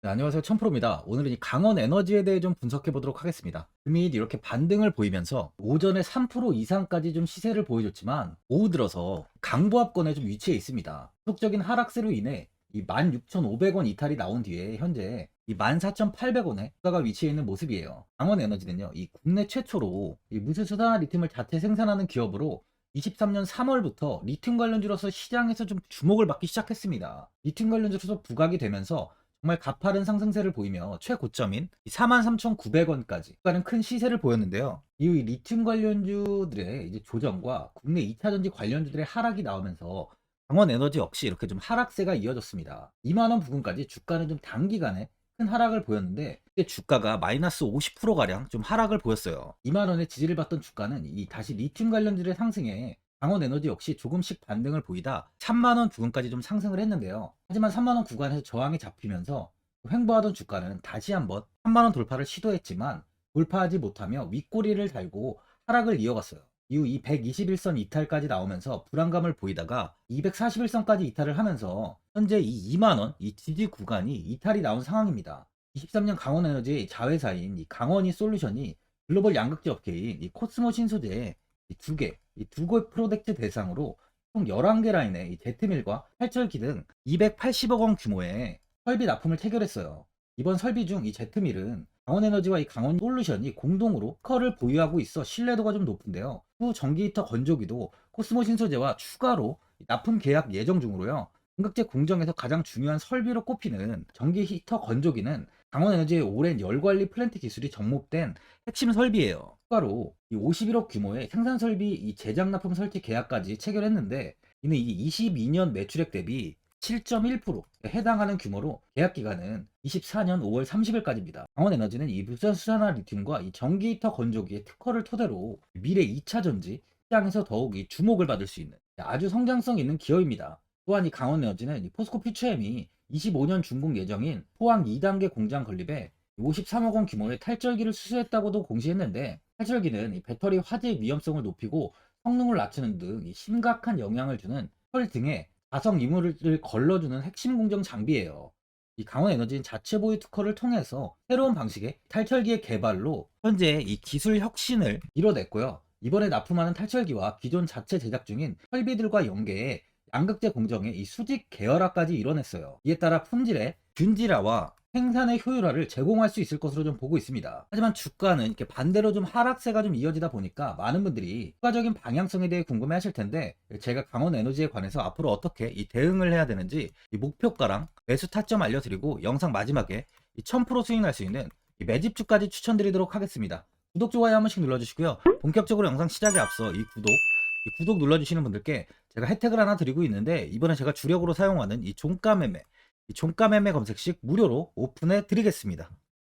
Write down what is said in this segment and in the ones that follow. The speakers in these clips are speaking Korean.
네, 안녕하세요. 천프로입니다. 오늘은 이 강원 에너지에 대해 좀 분석해 보도록 하겠습니다. 금이 이렇게 반등을 보이면서 오전에 3% 이상까지 좀 시세를 보여줬지만 오후 들어서 강보합권에 좀 위치해 있습니다. 속적인 하락세로 인해 이 16,500원 이탈이 나온 뒤에 현재 이 14,800원에 주가가 위치해 있는 모습이에요. 강원 에너지는요, 이 국내 최초로 이 무쇠수단 리튬을 자체 생산하는 기업으로 23년 3월부터 리튬 관련주로서 시장에서 좀 주목을 받기 시작했습니다. 리튬 관련주로서 부각이 되면서 정말 가파른 상승세를 보이며 최고점인 43,900원까지 가는 큰 시세를 보였는데요. 이후 이 리튬 관련주들의 이제 조정과 국내 2차전지 관련주들의 하락이 나오면서 강원 에너지 역시 이렇게 좀 하락세가 이어졌습니다. 2만원 부근까지 주가는 좀 단기간에 큰 하락을 보였는데 주가가 마이너스 50%가량 좀 하락을 보였어요. 2만원의 지지를 받던 주가는 이 다시 리튬 관련주의 상승에 강원 에너지 역시 조금씩 반등을 보이다 3만원 부근까지 좀 상승을 했는데요. 하지만 3만원 구간에서 저항이 잡히면서 횡보하던 주가는 다시 한번 3만원 돌파를 시도했지만 돌파하지 못하며 윗꼬리를 달고 하락을 이어갔어요. 이후 이 121선 이탈까지 나오면서 불안감을 보이다가 241선까지 이탈을 하면서 현재 이 2만원 이 지지 구간이 이탈이 나온 상황입니다. 23년 강원에너지의 자회사인 이 강원이 솔루션이 글로벌 양극재 업계인 이 코스모 신소재의 이두 개, 이두개 프로젝트 대상으로 총 11개 라인의 이 제트밀과 탈철기 등 280억 원 규모의 설비 납품을 체결했어요. 이번 설비 중 이 제트밀은 강원에너지와 이 강원 솔루션이 공동으로 특허를 보유하고 있어 신뢰도가 좀 높은데요. 후 전기 히터 건조기도 코스모 신소재와 추가로 납품 계약 예정 중으로요. 양극재 공정에서 가장 중요한 설비로 꼽히는 전기 히터 건조기는 강원에너지의 오랜 열관리 플랜트 기술이 접목된 핵심 설비예요. 추가로 이 51억 규모의 생산 설비 이 제작 납품 설치 계약까지 체결했는데 이는 이 22년 매출액 대비 7.1%에 해당하는 규모로 계약 기간은 24년 5월 30일까지입니다. 강원에너지는 이 무선 수산화 리튬과 이 전기 히터 건조기의 특허를 토대로 미래 2차 전지 시장에서 더욱 이 주목을 받을 수 있는 아주 성장성 있는 기업입니다. 또한 이 강원에너지는 이 포스코 퓨처엠이 25년 준공 예정인 포항 2단계 공장 건립에 53억 원 규모의 탈절기를 수주했다고도 공시했는데 탈절기는 이 배터리 화재 위험성을 높이고 성능을 낮추는 등이 심각한 영향을 주는 펄 등의 자성 이물을 걸러주는 핵심 공정 장비예요. 이 강원에너지는 자체 보유 특허를 통해서 새로운 방식의 탈철기의 개발로 현재 이 기술 혁신을 이뤄냈고요. 이번에 납품하는 탈철기와 기존 자체 제작 중인 설비들과 연계해 양극재 공정의 이 수직 계열화까지 이뤄냈어요. 이에 따라 품질의 균질화와 생산의 효율화를 제공할 수 있을 것으로 좀 보고 있습니다. 하지만 주가는 이렇게 반대로 좀 하락세가 좀 이어지다 보니까 많은 분들이 추가적인 방향성에 대해 궁금해 하실 텐데 제가 강원 에너지에 관해서 앞으로 어떻게 이 대응을 해야 되는지 이 목표가랑 매수 타점 알려드리고 영상 마지막에 이1000% 수익 날 수 있는 이 매집주까지 추천드리도록 하겠습니다. 구독, 좋아요 한 번씩 눌러주시고요. 본격적으로 영상 시작에 앞서 이 구독, 이 구독 눌러주시는 분들께 제가 혜택을 하나 드리고 있는데 이번에 제가 주력으로 사용하는 이 종가 매매 이 종가 매매 검색식 무료로 오픈해 드리겠습니다.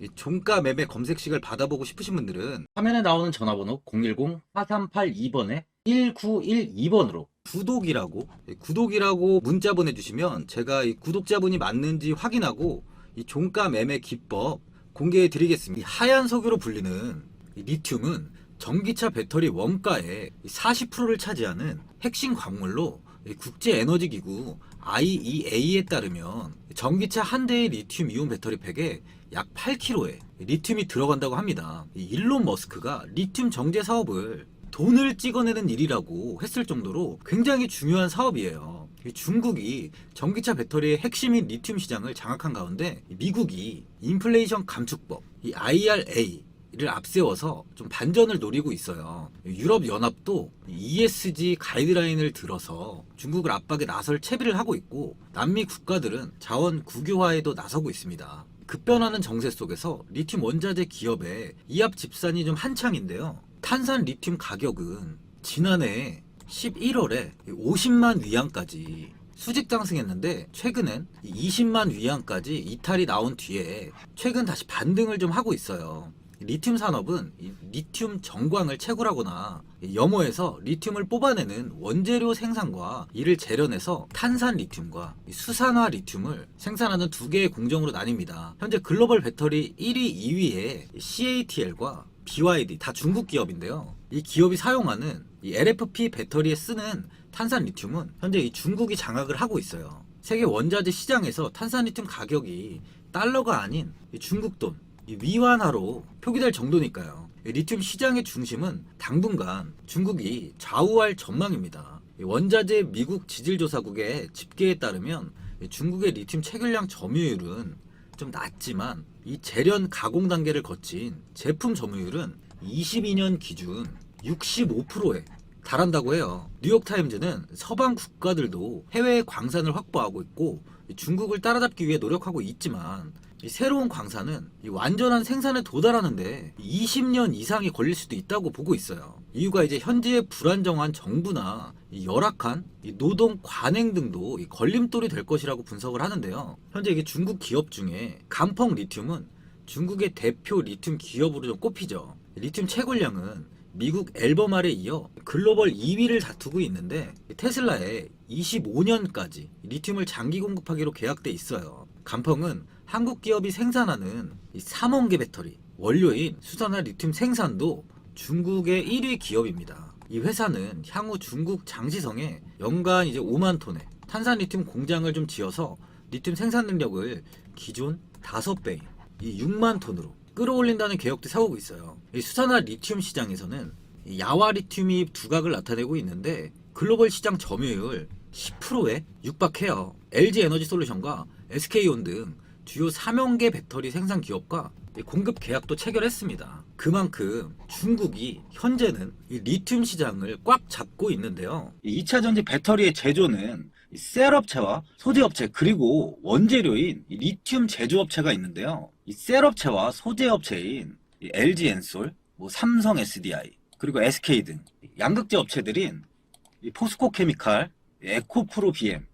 이 종가 매매 검색식을 받아보고 싶으신 분들은 화면에 나오는 전화번호 010-4382번에 1912번으로 구독이라고 예, 구독이라고 문자 보내주시면 제가 이 구독자분이 맞는지 확인하고 이 종가 매매 기법 공개해 드리겠습니다. 이 하얀 석유로 불리는 이 리튬은 전기차 배터리 원가의 40%를 차지하는 핵심 광물로 이 국제에너지기구 IEA에 따르면 전기차 한 대의 리튬 이온 배터리 팩에 약 8kg의 리튬이 들어간다고 합니다. 이 일론 머스크가 리튬 정제 사업을 돈을 찍어내는 일이라고 했을 정도로 굉장히 중요한 사업이에요. 이 중국이 전기차 배터리의 핵심인 리튬 시장을 장악한 가운데 미국이 인플레이션 감축법, 이 IRA 를 앞세워서 좀 반전을 노리고 있어요. 유럽 연합도 ESG 가이드라인을 들어서 중국을 압박에 나설 채비를 하고 있고 남미 국가들은 자원 국유화에도 나서고 있습니다. 급변하는 정세 속에서 리튬 원자재 기업의 이합 집산이 좀 한창인데요. 탄산 리튬 가격은 지난해 11월에 50만 위안까지 수직 상승했는데 최근엔 20만 위안까지 이탈이 나온 뒤에 최근 다시 반등을 좀 하고 있어요. 리튬 산업은 이 리튬 정광을 채굴하거나 염호에서 리튬을 뽑아내는 원재료 생산과 이를 재련해서 탄산 리튬과 이 수산화 리튬을 생산하는 두 개의 공정으로 나뉩니다. 현재 글로벌 배터리 1위, 2위에 CATL과 BYD 다 중국 기업인데요. 이 기업이 사용하는 이 LFP 배터리에 쓰는 탄산 리튬은 현재 이 중국이 장악을 하고 있어요. 세계 원자재 시장에서 탄산 리튬 가격이 달러가 아닌 이 중국 돈, 이 위안화로 표기될 정도니까요. 이 리튬 시장의 중심은 당분간 중국이 좌우할 전망입니다. 이 원자재 미국 지질조사국의 집계에 따르면 이 중국의 리튬 체결량 점유율은 좀 낮지만 이 재련 가공 단계를 거친 제품 점유율은 22년 기준 65%에 달한다고 해요. 뉴욕타임즈는 서방 국가들도 해외 광산을 확보하고 있고 중국을 따라잡기 위해 노력하고 있지만 이 새로운 광산은 이 완전한 생산에 도달하는데 20년 이상이 걸릴 수도 있다고 보고 있어요. 이유가 이제 현재의 불안정한 정부나 이 열악한 이 노동 관행 등도 이 걸림돌이 될 것이라고 분석을 하는데요. 현재 이게 중국 기업 중에 감펑 리튬은 중국의 대표 리튬 기업으로 좀 꼽히죠. 리튬 채굴량은 미국 앨범알에 이어 글로벌 2위를 다투고 있는데 테슬라에 25년까지 리튬을 장기 공급하기로 계약돼 있어요. 감펑은 한국 기업이 생산하는 이 3원계 배터리 원료인 수산화 리튬 생산도 중국의 1위 기업입니다. 이 회사는 향후 중국 장시성에 연간 이제 5만 톤의 탄산 리튬 공장을 좀 지어서 리튬 생산 능력을 기존 5배인 이 6만 톤으로 끌어올린다는 계획도 세우고 있어요. 이 수산화 리튬 시장에서는 이 야화 리튬이 두각을 나타내고 있는데 글로벌 시장 점유율 10%에 육박해요. LG 에너지 솔루션과 SK온 등 주요 3형계 배터리 생산 기업과 이 공급 계약도 체결했습니다. 그만큼 중국이 현재는 이 리튬 시장을 꽉 잡고 있는데요. 2차 전지 배터리의 제조는 이 셀업체와 소재업체 그리고 원재료인 이 리튬 제조업체가 있는데요. 이 셀업체와 소재업체인 이 LG 엔솔, 뭐 삼성 SDI, 그리고 SK 등 양극재 업체들인 이 포스코 케미칼, 에코프로 BM,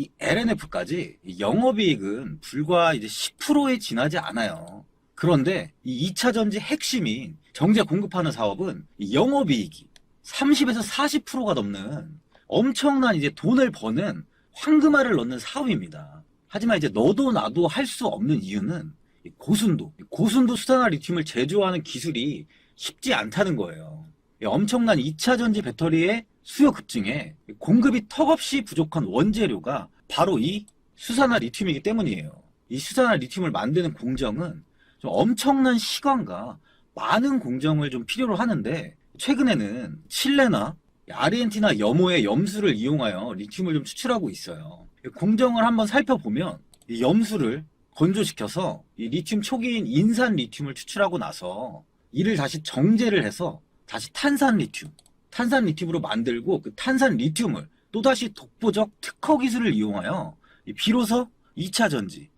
이 LNF까지 영업이익은 불과 이제 10%에 지나지 않아요. 그런데 이 2차 전지 핵심인 정제 공급하는 사업은 이 영업이익이 30에서 40%가 넘는 엄청난 이제 돈을 버는 황금알을 넣는 사업입니다. 하지만 이제 너도 나도 할 수 없는 이유는 이 고순도, 이 고순도 수산화 리튬을 제조하는 기술이 쉽지 않다는 거예요. 이 엄청난 2차 전지 배터리의 수요 급증에 공급이 턱없이 부족한 원재료가 바로 이 수산화 리튬이기 때문이에요. 이 수산화 리튬을 만드는 공정은 좀 엄청난 시간과 많은 공정을 좀 필요로 하는데 최근에는 칠레나 아르헨티나 염호의 염수를 이용하여 리튬을 좀 추출하고 있어요. 공정을 한번 살펴보면 이 염수를 건조시켜서 이 리튬 초기인 인산 리튬을 추출하고 나서 이를 다시 정제를 해서 다시 탄산 리튬, 탄산 리튬으로 만들고 그 탄산 리튬을 또다시 독보적 특허 기술을 이용하여 이 비로소 2차 전지,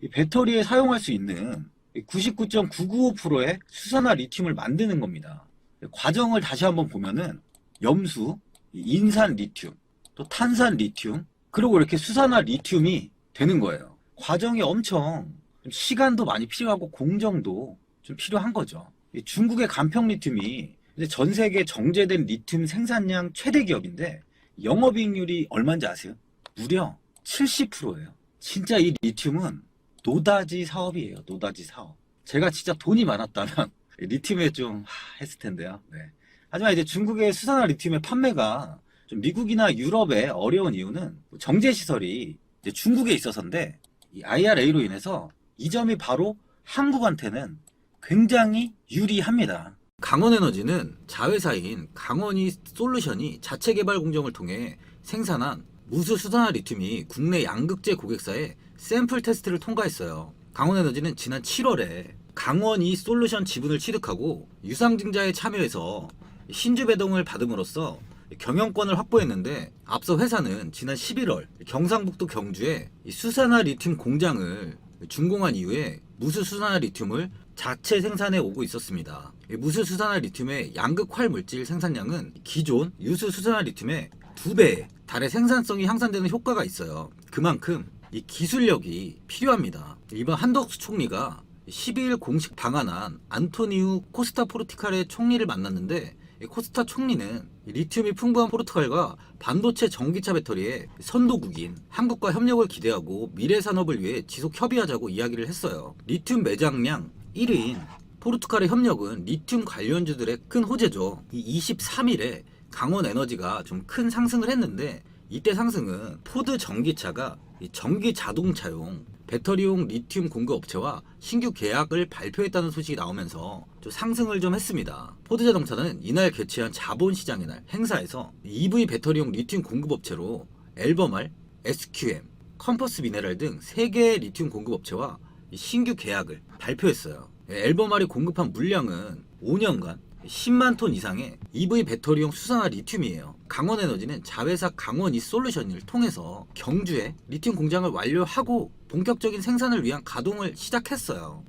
이 배터리에 사용할 수 있는 99.995%의 수산화 리튬을 만드는 겁니다. 과정을 다시 한번 보면은 염수, 이 인산 리튬, 또 탄산 리튬, 그리고 이렇게 수산화 리튬이 되는 거예요. 과정이 엄청 좀 시간도 많이 필요하고 공정도 좀 필요한 거죠. 이 중국의 간평 리튬이 이제 전 세계 정제된 리튬 생산량 최대 기업인데 영업이익률이 얼마인지 아세요? 무려 70%예요. 진짜 이 리튬은 노다지 사업이에요. 노다지 사업. 제가 진짜 돈이 많았다면 리튬에 좀 하, 했을 텐데요. 네. 하지만 이제 중국의 수산화 리튬의 판매가 좀 미국이나 유럽에 어려운 이유는 정제 시설이 중국에 있어서인데 이 IRA로 인해서 이 점이 바로 한국한테는 굉장히 유리합니다. 강원에너지는 자회사인 강원이 솔루션이 자체 개발 공정을 통해 생산한 무수 수산화 리튬이 국내 양극재 고객사에 샘플 테스트를 통과했어요. 강원에너지는 지난 7월에 강원이 솔루션 지분을 취득하고 유상증자에 참여해서 신주 배동을 받음으로써 경영권을 확보했는데 앞서 회사는 지난 11월 경상북도 경주에 이 수산화 리튬 공장을 준공한 이후에 무수 수산화 리튬을 자체 생산해 오고 있었습니다. 이 무수 수산화 리튬의 양극 활 물질 생산량은 기존 유수 수산화 리튬의 두 배에 달해 생산성이 향상되는 효과가 있어요. 그만큼 이 기술력이 필요합니다. 이번 한덕수 총리가 12일 공식 방한한 안토니우 코스타 포르티칼의 총리를 만났는데 이 코스타 총리는 이 리튬이 풍부한 포르투갈과 반도체 전기차 배터리의 선도국인 한국과 협력을 기대하고 미래 산업을 위해 지속 협의하자고 이야기를 했어요. 리튬 매장량 1위인 포르투갈의 협력은 리튬 관련주들의 큰 호재죠. 이 23일에 강원 에너지가 좀 큰 상승을 했는데 이때 상승은 포드 전기차가 이 전기 자동차용 배터리용 리튬 공급 업체와 신규 계약을 발표했다는 소식이 나오면서 좀 상승을 좀 했습니다. 포드 자동차는 이날 개최한 자본시장의 날 행사에서 EV 배터리용 리튬 공급 업체로 앨범알, SQM, 컴퍼스 미네랄 등 3개의 리튬 공급 업체와 이 신규 계약을 발표했어요. 앨범알이 공급한 물량은 5년간 10만 톤 이상의 EV 배터리용 수산화 리튬이에요. 강원에너지는 자회사 강원 이 솔루션을 통해서 경주에 리튬 공장을 완료하고 본격적인 생산을 위한 가동을 시작했어요.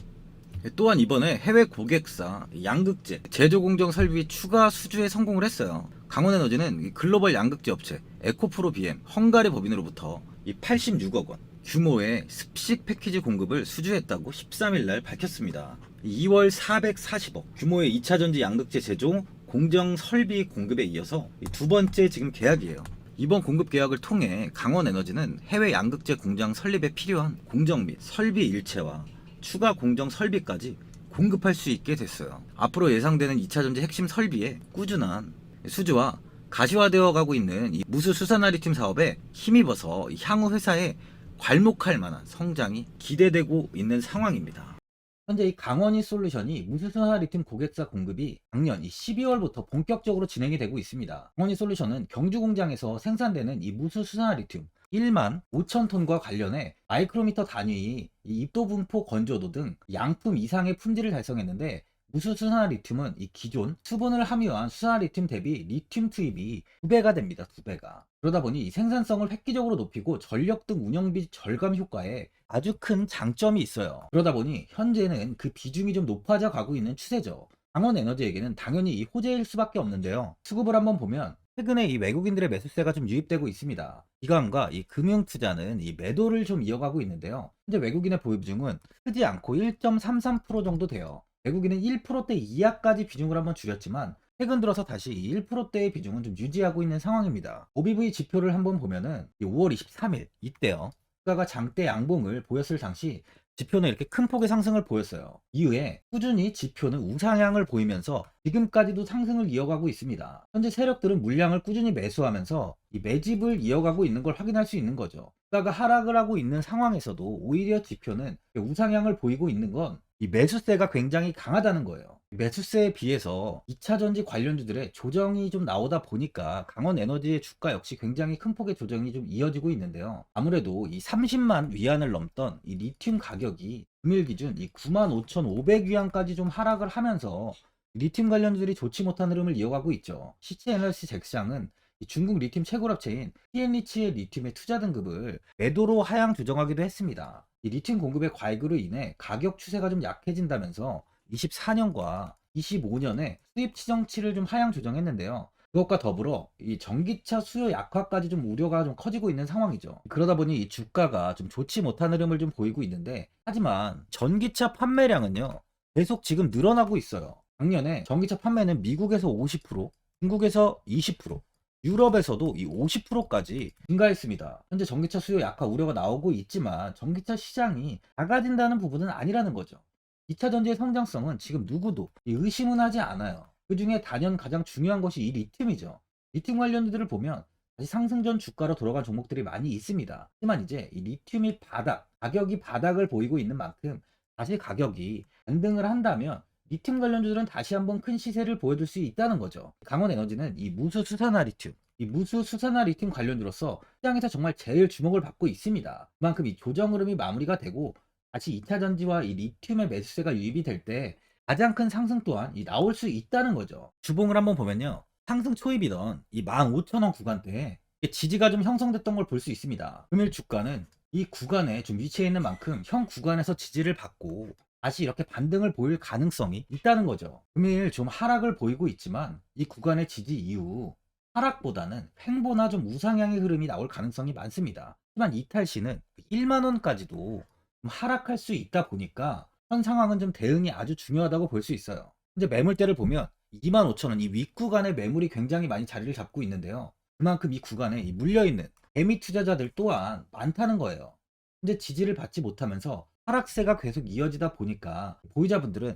또한 이번에 해외 고객사 양극재 제조 공정 설비 추가 수주에 성공을 했어요. 강원에너지는 이 글로벌 양극재 업체 에코프로 BM 헝가리 법인으로부터 이 86억 원 규모의 습식 패키지 공급을 수주했다고 13일 날 밝혔습니다. 2월 440억 규모의 2차 전지 양극재 제조 공정 설비 공급에 이어서 이두 번째 지금 계약이에요. 이번 공급 계약을 통해 강원 에너지는 해외 양극재 공장 설립에 필요한 공정 및 설비 일체와 추가 공정 설비까지 공급할 수 있게 됐어요. 앞으로 예상되는 2차 전지 핵심 설비에 꾸준한 수주와 가시화되어 가고 있는 이 무수 수산화리튬 사업에 힘입어서 향후 회사에 괄목할 만한 성장이 기대되고 있는 상황입니다. 현재 이 강원이 솔루션이 무수수화 리튬 고객사 공급이 작년 이 12월부터 본격적으로 진행이 되고 있습니다. 강원이 솔루션은 경주 공장에서 생산되는 이 무수수화 리튬 1만 5천 톤과 관련해 마이크로미터 단위 이 입도 분포 건조도 등 양품 이상의 품질을 달성했는데 무수 수산화 리튬은 이 기존 수분을 함유한 수산화 리튬 대비 리튬 투입이 두 배가 됩니다. 두 배가. 그러다 보니 이 생산성을 획기적으로 높이고 전력 등 운영비 절감 효과에 아주 큰 장점이 있어요. 그러다 보니 현재는 그 비중이 좀 높아져 가고 있는 추세죠. 강원 에너지에게는 당연히 이 호재일 수밖에 없는데요. 수급을 한번 보면 최근에 이 외국인들의 매수세가 좀 유입되고 있습니다. 기관과 이 금융 투자는 이 매도를 좀 이어가고 있는데요. 현재 외국인의 보유 비중은 크지 않고 1.33% 정도 돼요. 외국인은 1%대 이하까지 비중을 한번 줄였지만 최근 들어서 다시 1%대의 비중은 좀 유지하고 있는 상황입니다. OBV 지표를 한번 보면은 5월 23일 이때요. 주가가 장대 양봉을 보였을 당시 지표는 이렇게 큰 폭의 상승을 보였어요. 이후에 꾸준히 지표는 우상향을 보이면서 지금까지도 상승을 이어가고 있습니다. 현재 세력들은 물량을 꾸준히 매수하면서 이 매집을 이어가고 있는 걸 확인할 수 있는 거죠. 주가가 하락을 하고 있는 상황에서도 오히려 지표는 우상향을 보이고 있는 건 이 매수세가 굉장히 강하다는 거예요. 매수세에 비해서 2차 전지 관련주들의 조정이 좀 나오다 보니까 강원 에너지의 주가 역시 굉장히 큰 폭의 조정이 좀 이어지고 있는데요. 아무래도 이 30만 위안을 넘던 이 리튬 가격이 금일 기준 이 95,500위안까지 좀 하락을 하면서 리튬 관련주들이 좋지 못한 흐름을 이어가고 있죠. 시체 에너지 이 중국 리튬 최고랍체인 TN리치의 리튬의 투자 등급을 매도로 하향 조정하기도 했습니다. 이 리튬 공급의 과익으로 인해 가격 추세가 좀 약해진다면서 24년과 25년에 수입 치정치를 좀 하향 조정했는데요. 그것과 더불어 이 전기차 수요 약화까지 좀 우려가 좀 커지고 있는 상황이죠. 그러다 보니 이 주가가 좀 좋지 못한 흐름을 좀 보이고 있는데 하지만 전기차 판매량은요. 계속 지금 늘어나고 있어요. 작년에 전기차 판매는 미국에서 50%, 중국에서 20%, 유럽에서도 이 50%까지 증가했습니다. 현재 전기차 수요 약화 우려가 나오고 있지만 전기차 시장이 작아진다는 부분은 아니라는 거죠. 2차 전지의 성장성은 지금 누구도 이 의심은 하지 않아요. 그 중에 단연 가장 중요한 것이 이 리튬이죠. 리튬 관련주들을 보면 다시 상승 전 주가로 돌아간 종목들이 많이 있습니다. 하지만 이제 이 리튬이 바닥, 가격이 바닥을 보이고 있는 만큼 다시 가격이 반등을 한다면 리튬 관련주들은 다시 한번 큰 시세를 보여줄 수 있다는 거죠. 강원 에너지는 이 무수 수산화 리튬, 이 무수 수산화 리튬 관련주로서 시장에서 정말 제일 주목을 받고 있습니다. 그만큼 이 조정 흐름이 마무리가 되고 다시 2차 전지와 이 리튬의 매수세가 유입이 될 때 가장 큰 상승 또한 이 나올 수 있다는 거죠. 주봉을 한번 보면요. 상승 초입이던 이 15,000원 구간대에 지지가 좀 형성됐던 걸 볼 수 있습니다. 금일 주가는 이 구간에 좀 위치해 있는 만큼 현 구간에서 지지를 받고 다시 이렇게 반등을 보일 가능성이 있다는 거죠. 금일 좀 하락을 보이고 있지만 이 구간의 지지 이후 하락보다는 횡보나 좀 우상향의 흐름이 나올 가능성이 많습니다. 하지만 이탈 시는 1만 원까지도 좀 하락할 수 있다 보니까 현 상황은 좀 대응이 아주 중요하다고 볼 수 있어요. 이제 매물대를 보면 25,000원 이 윗구간에 매물이 굉장히 많이 자리를 잡고 있는데요. 그만큼 이 구간에 이 물려있는 개미 투자자들 또한 많다는 거예요. 현재 지지를 받지 못하면서 하락세가 계속 이어지다 보니까 보유자분들은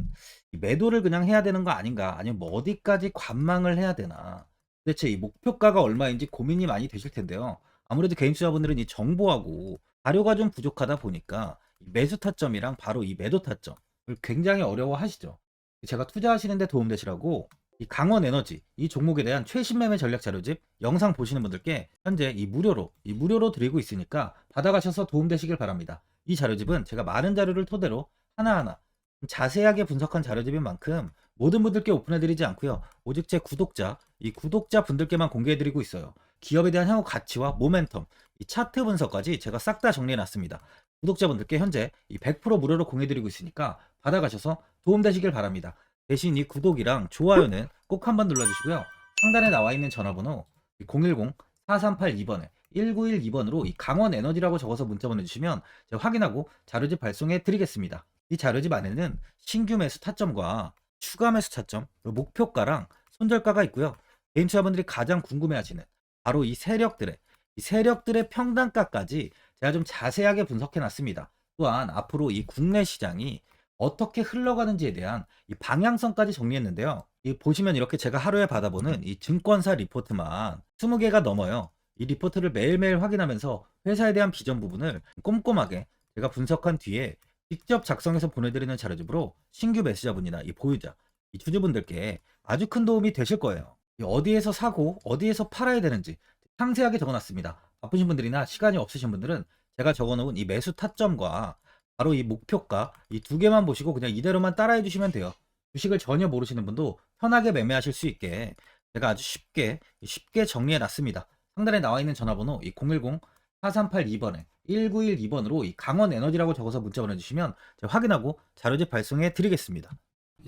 이 매도를 그냥 해야 되는 거 아닌가 아니면 뭐 어디까지 관망을 해야 되나 도대체 이 목표가가 얼마인지 고민이 많이 되실 텐데요. 아무래도 개인 투자분들은 이 정보하고 자료가 좀 부족하다 보니까 이 매수 타점이랑 바로 이 매도 타점을 굉장히 어려워 하시죠. 제가 투자하시는데 도움되시라고 이 강원 에너지 이 종목에 대한 최신 매매 전략 자료집 영상 보시는 분들께 현재 이 무료로 이 무료로 드리고 있으니까 받아가셔서 도움되시길 바랍니다. 이 자료집은 제가 많은 자료를 토대로 하나하나 자세하게 분석한 자료집인 만큼 모든 분들께 오픈해드리지 않고요. 오직 제 구독자, 이 구독자 분들께만 공개해드리고 있어요. 기업에 대한 향후 가치와 모멘텀, 이 차트 분석까지 제가 싹 다 정리해놨습니다. 구독자분들께 현재 이 100% 무료로 공유해드리고 있으니까 받아가셔서 도움되시길 바랍니다. 대신 이 구독이랑 좋아요는 꼭 한번 눌러주시고요. 상단에 나와 있는 전화번호 010-4382번에 1912번으로 이 강원 에너지라고 적어서 문자 보내주시면 제가 확인하고 자료집 발송해 드리겠습니다. 이 자료집 안에는 신규 매수 타점과 추가 매수 타점, 목표가랑 손절가가 있고요. 개인 투자분들이 가장 궁금해하시는 바로 이 세력들의 이 세력들의 평단가까지 제가 좀 자세하게 분석해 놨습니다. 또한 앞으로 이 국내 시장이 어떻게 흘러가는지에 대한 이 방향성까지 정리했는데요. 이 보시면 이렇게 제가 하루에 받아보는 이 증권사 리포트만 20개가 넘어요. 이 리포트를 매일매일 확인하면서 회사에 대한 비전 부분을 꼼꼼하게 제가 분석한 뒤에 직접 작성해서 보내드리는 자료집으로 신규 매수자분이나 이 보유자, 이 주주분들께 아주 큰 도움이 되실 거예요. 이 어디에서 사고 어디에서 팔아야 되는지 상세하게 적어놨습니다. 바쁘신 분들이나 시간이 없으신 분들은 제가 적어놓은 이 매수 타점과 바로 이 목표가 이 두 개만 보시고 그냥 이대로만 따라해 주시면 돼요. 주식을 전혀 모르시는 분도 편하게 매매하실 수 있게 제가 아주 쉽게 쉽게 정리해 놨습니다. 상단에 나와 있는 전화번호 이 010-4382번에 1912번으로 이 강원 에너지라고 적어서 문자 보내주시면 제가 확인하고 자료집 발송해 드리겠습니다.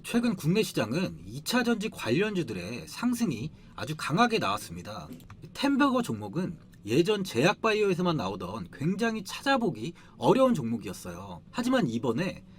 최근 국내 시장은 2차 전지 관련주들의 상승이 아주 강하게 나왔습니다. 템버거 종목은 예전 제약바이오에서만 나오던 굉장히 찾아보기 어려운 종목이었어요. 하지만 이번에